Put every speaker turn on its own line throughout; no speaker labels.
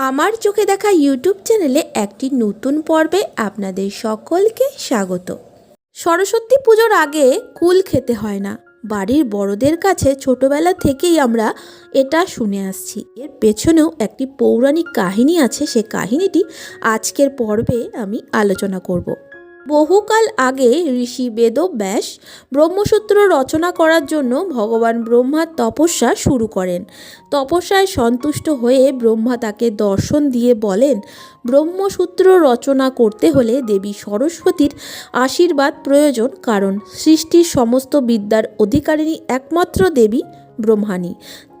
আমার চোখে দেখা ইউটিউব চ্যানেলে একটি নতুন পর্বে আপনাদের সকলকে স্বাগত। সরস্বতী পুজোর আগে কুল খেতে হয় না। বাড়ির বড়দের কাছে ছোটবেলা থেকেই আমরা এটা শুনে আসছি। এর পেছনেও একটি পৌরাণিক কাহিনী আছে। সে কাহিনীটি আজকের পর্বে আমি আলোচনা করব। বহুকাল আগে ঋষি বেদব্যাস ব্রহ্মসূত্র রচনা করার জন্য ভগবান ব্রহ্মার তপস্যা শুরু করেন। তপস্যায় সন্তুষ্ট হয়ে ব্রহ্মা তাকে দর্শন দিয়ে বলেন, ব্রহ্মসূত্র রচনা করতে হলে দেবী সরস্বতীর আশীর্বাদ প্রয়োজন, কারণ সৃষ্টির সমস্ত বিদ্যার অধিকারিণী একমাত্র দেবী ব্রহ্মাণী।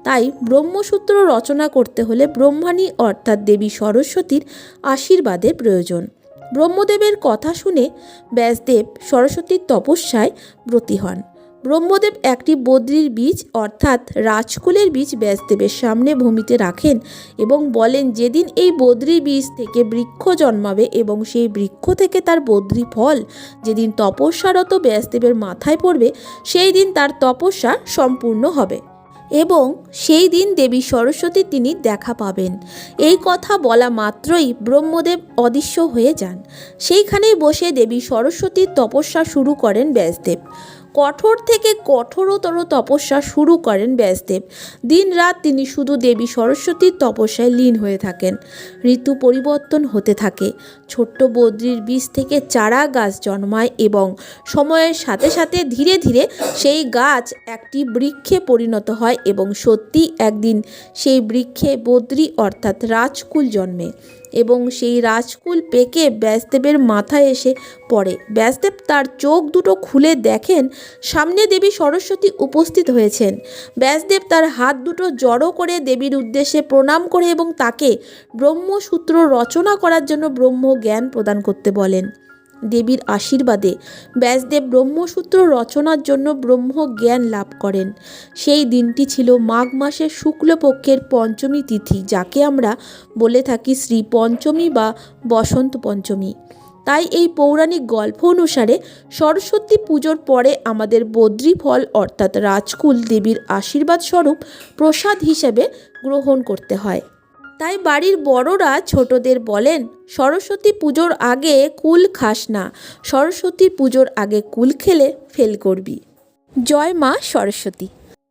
তাই ব্রহ্মসূত্র রচনা করতে হলে ব্রহ্মাণী অর্থাৎ দেবী সরস্বতীর আশীর্বাদের প্রয়োজন। ব্রহ্মদেবের কথা শুনে ব্যাসদেব সরস্বতীর তপস্যায় ব্রতী হন। ব্রহ্মদেব একটি বদ্রির বীজ অর্থাৎ রাজকুলের বীজ ব্যাসদেবের সামনে ভূমিতে রাখেন এবং বলেন, যেদিন এই বদ্রি বীজ থেকে বৃক্ষ জন্মাবে এবং সেই বৃক্ষ থেকে তার বদ্রি ফল, যেদিন তপস্যারত ব্যাসদেবের মাথায় পড়বে, সেই দিন তার তপস্যা সম্পূর্ণ হবে। এবং সেই দিন দেবী সরস্বতী তিনি দেখা পাবেন। এই কথা বলা মাত্রই ব্রহ্মদেব অদৃশ্য হয়ে যান। সেইখানেই বসে দেবী সরস্বতীর তপস্যা শুরু করেন ব্যাসদেব। কঠোর থেকে কঠোরতর তপস্যা শুরু করেন ব্যাসদেব। দিন রাত তিনি শুধু দেবী সরস্বতীর তপস্যায় লীন হয়ে থাকেন। ঋতু পরিবর্তন হতে থাকে। ছোট্ট বদ্রির বীজ থেকে চারা গাছ জন্মায় এবং সময়ের সাথে সাথে ধীরে ধীরে সেই গাছ একটি বৃক্ষে পরিণত হয় এবং সত্যি একদিন সেই বৃক্ষে বদ্রি অর্থাৎ রাজকুল জন্মে। এবং সেই রাজকুল পেকে ব্যাসদেবের মাথায় এসে পড়ে। ব্যাসদেব তার চোখ দুটো খুলে দেখেন সামনে দেবী সরস্বতী উপস্থিত হয়েছেন। ব্যাসদেব তার হাত দুটো জড়ো করে দেবীর উদ্দেশ্যে প্রণাম করে এবং তাকে ব্রহ্মসূত্র রচনা করার জন্য ব্রহ্ম জ্ঞান প্রদান করতে বলেন। দেবীর আশীর্বাদে ব্যাসদেব ব্রহ্মসূত্র রচনার জন্য ব্রহ্ম জ্ঞান লাভ করেন। সেই দিনটি ছিল মাঘ মাসের শুক্লপক্ষের পঞ্চমী তিথি, যাকে আমরা বলে থাকি শ্রী পঞ্চমী বা বসন্ত পঞ্চমী। তাই এই পৌরাণিক গল্প অনুসারে সরস্বতী পুজোর পরে আমাদের বদ্রী ফল অর্থাৎ রাজকুল দেবীর আশীর্বাদ স্বরূপ প্রসাদ হিসেবে গ্রহণ করতে হয়। তাই বাড়ির বড়রা ছোটদের বলেন, সরস্বতী পুজোর আগে কুল খাস না, সরস্বতী পুজোর আগে কুল খেলে ফেল করবি। জয় মা সরস্বতী।